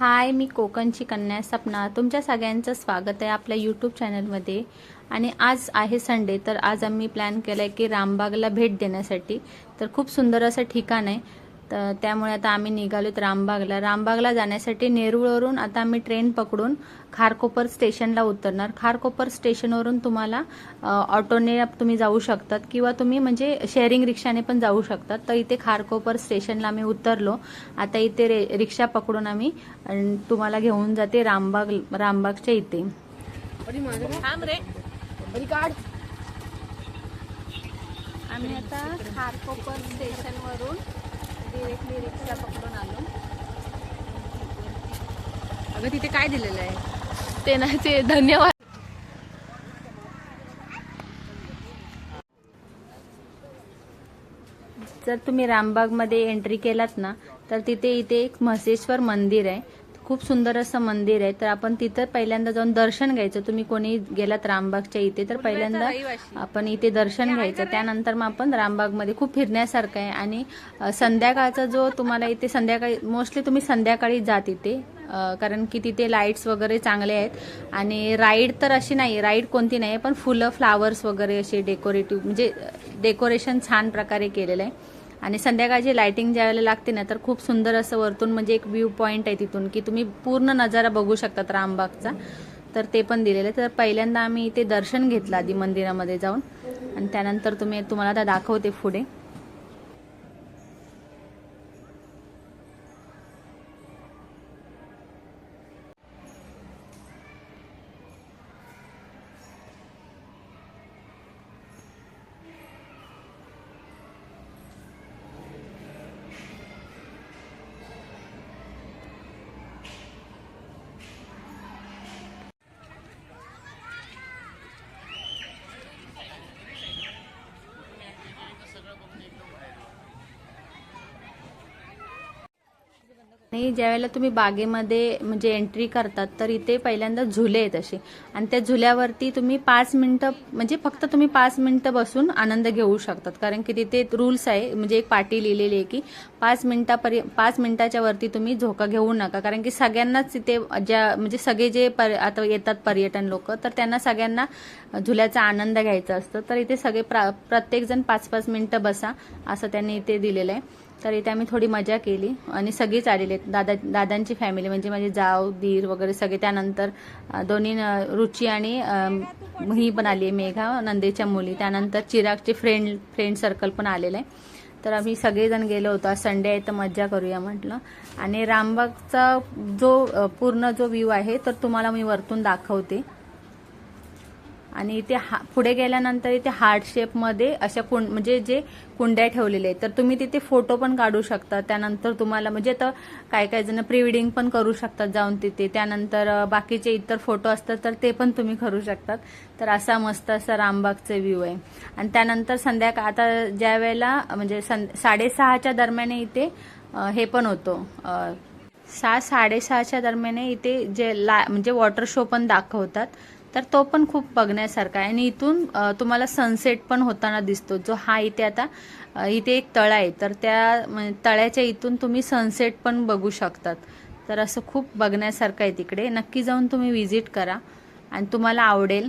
हाय मी कोकणची कन्या सपना. तुमच्या सगळ्यांचं स्वागत आहे आपल्या यूट्यूब चॅनलमध्ये आणि आज आहे संडे तर आज आम्ही प्लॅन केला आहे की रामबागला भेट देण्यासाठी. तर खूप सुंदर असं ठिकाण आहे. तर त्यामुळे आता आम्ही निघालोत रामबागला. रामबागला जाण्यासाठी नेरूळवरून आता आम्ही ट्रेन पकडून खारकोपर स्टेशनला उतरणार. खारकोपर स्टेशनवरून तुम्हाला ऑटोने तुम्ही जाऊ शकतात किंवा तुम्ही म्हणजे शेअरिंग रिक्षाने पण जाऊ शकतात. तर इथे खारकोपर स्टेशनला आम्ही उतरलो. आता इथे रे रिक्षा पकडून आम्ही तुम्हाला घेऊन जाते रामबाग रामबागच्या इथे. आम्ही आता खारकोपर स्टेशनवरून डिरेक्टली रिक्षा पकडून आलो. अगं तिथे काय दिलेलं आहे? ते ना ते धन्यवाद. जर तुम्ही रामबागमध्ये एंट्री केलात ना तर तिथे इथे एक म्हसेश्वर मंदिर आहे. खूप सुंदर असं मंदिर आहे. तर आपण तिथं पहिल्यांदा जाऊन दर्शन घ्यायचं. तुम्ही कोणी गेलात रामबागच्या इथे तर पहिल्यांदा आपण इथे दर्शन घ्यायचं. त्यानंतर मग आपण रामबागमध्ये खूप फिरण्यासारखं आहे. आणि संध्याकाळचा जो तुम्हाला इथे संध्याकाळी मोस्टली तुम्ही संध्याकाळी जात इथे. कारण की तिथे लाईट्स वगैरे चांगले आहेत. आणि राईड तर अशी नाही. राईड कोणती नाही पण फुलं फ्लावर्स वगैरे असे डेकोरेटिव्ह म्हणजे डेकोरेशन छान प्रकारे केलेलं आहे. आणि संध्याकाळची लायटिंग ज्यावेळेला लागते ना तर खूप सुंदर असं वरतून म्हणजे एक व्ह्यू पॉईंट आहे तिथून की तुम्ही पूर्ण नजारा बघू शकतात रामबागचा. तर ते पण दिलेलं आहे. तर पहिल्यांदा आम्ही इथे दर्शन घेतलं आधी मंदिरामध्ये जाऊन. आणि त्यानंतर तुम्ही तुम्हाला आता दाखवते पुढे. आणि ज्यावेळेला तुम्ही बागेमध्ये म्हणजे एंट्री करतात तर इथे पहिल्यांदा झुले आहेत असे. आणि त्या झुल्यावरती तुम्ही पाच मिनटं म्हणजे फक्त तुम्ही पाच मिनटं बसून आनंद घेऊ शकतात. कारण की तिथे रूल्स आहे म्हणजे एक पाटी लिहिलेली आहे की पाच मिनटापर्य पाच मिनिटाच्या वरती तुम्ही झोका घेऊ नका. कारण की सगळ्यांनाच तिथे ज्या म्हणजे सगळे जे पर आता येतात पर्यटन लोक तर त्यांना सगळ्यांना झुल्याचा आनंद घ्यायचा असतं. तर इथे सगळे प्रा प्रत्येकजण पाच पाच मिनटं बसा असं त्यांनी इथे दिलेलं आहे. तर इथे आम्ही थोडी मजा केली आणि सगळीच आलेले आहेत. दादा दादांची फॅमिली म्हणजे माझे जाव दीर वगैरे सगळे. त्यानंतर दोन्ही रुची आणि ही पण आली आहे मेघा नंदेच्या मुली. त्यानंतर चिरागचे फ्रेंड फ्रेंड सर्कल पण आलेलं आहे. तर आम्ही सगळेजण गेलो होतो. आज संडे आहे तर मज्जा करूया म्हटलं. आणि रामबागचा जो पूर्ण जो व्ह्यू आहे तर तुम्हाला मी वरतून दाखवते. आणि इथे हा पुढे गेल्यानंतर इथे हार्ट शेपमध्ये अशा कुंड म्हणजे जे कुंड्या ठेवलेल्या आहेत तर तुम्ही तिथे फोटो पण काढू शकता. त्यानंतर तुम्हाला म्हणजे तर काय काय जण प्रीवेडिंग पण करू शकतात जाऊन तिथे. त्यानंतर बाकीचे इतर फोटो असतात तर ते पण तुम्ही करू शकतात. तर असा मस्त असा रामबागचे व्ह्यू आहे. आणि त्यानंतर संध्याकाळ आता ज्या वेळेला म्हणजे सं साडेसहाच्या दरम्यान इथे हे पण होतं. सहा साडेसहाच्या दरम्यान इथे जे ला म्हणजे वॉटर शो पण दाखवतात. तर तो पण खूप बघण्यासारखा आहे. आणि इथून तुम्हाला सनसेट पण होताना दिसतो. जो हा इथे आता इथे एक तळा आहे. तर त्या म्हणजे तळ्याच्या इथून तुम्ही सनसेट पण बघू शकतात. तर असं खूप बघण्यासारखं आहे तिकडे. नक्की जाऊन तुम्ही व्हिजिट करा. आणि तुम्हाला आवडेल.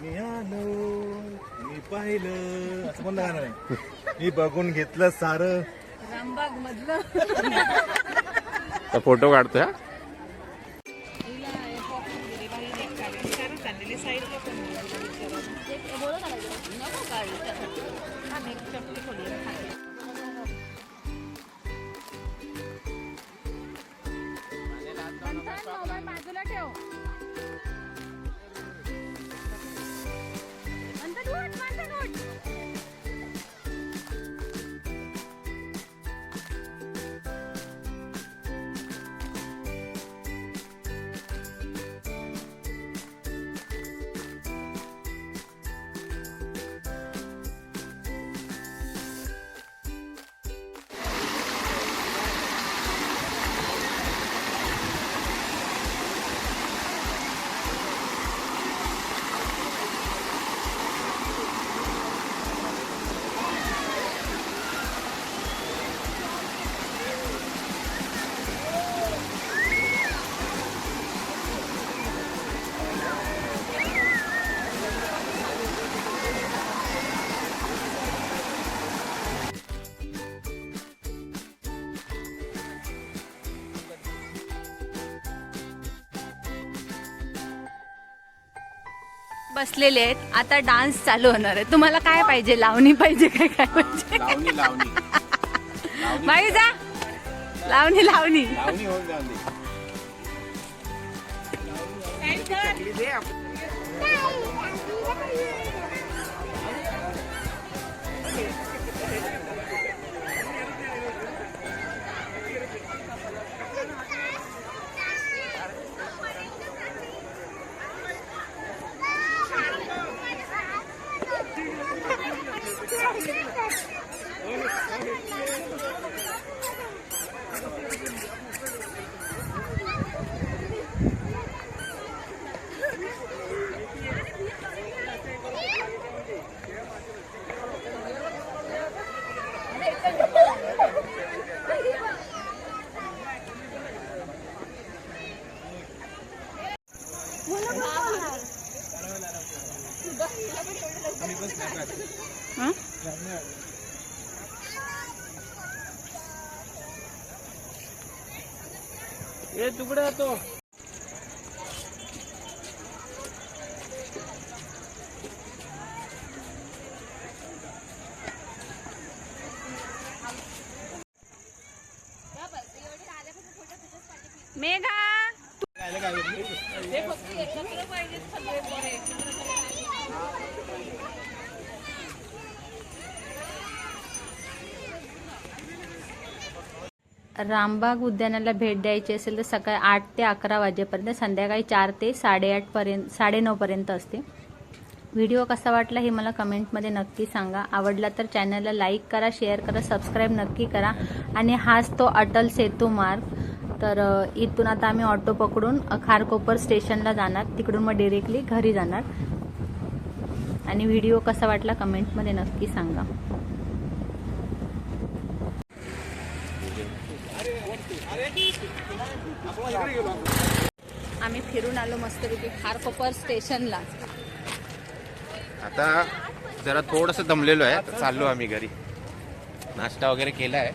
मी आलो मी पाहिलं. असं कोणतं नाही मी बघून घेतलं सार. रामबाग मधलं फोटो काढतोय हा? चाललेले नको बसलेले आहेत. आता डान्स चालू होणार आहे. तुम्हाला काय पाहिजे? लावणी पाहिजे काय काय पाहिजे? लावणी लावणी. बाई जा. लावणी लावणी. लावणी होऊन जाऊन दे. हं? ए तुकडे तो मेघा रामबाग उद्यानाला भेट द्यायची असेल तर सकाळी आठ ते अकरा वाजेपर्यंत संध्याकाळी चार ते साडेआठपर्यंत साडेनऊपर्यंत असते. व्हिडिओ कसा वाटला हे मला कमेंटमध्ये नक्की सांगा. आवडला तर चॅनलला लाईक करा शेअर करा सबस्क्राईब नक्की करा. आणि हाच तो अटल सेतू मार्ग. तर इथून आता आम्ही ऑटो पकडून खारकोपर स्टेशनला जाणार. तिकडून मग डिरेक्टली घरी जाणार. आणि व्हिडिओ कसा वाटला कमेंटमध्ये नक्की सांगा. आम्ही फिरून आलो मस्तपैकी खारकोपर स्टेशनला. आता जरा थोडस दमलेलो आहे चाललो आम्ही घरी. नाश्ता वगैरे केलाय.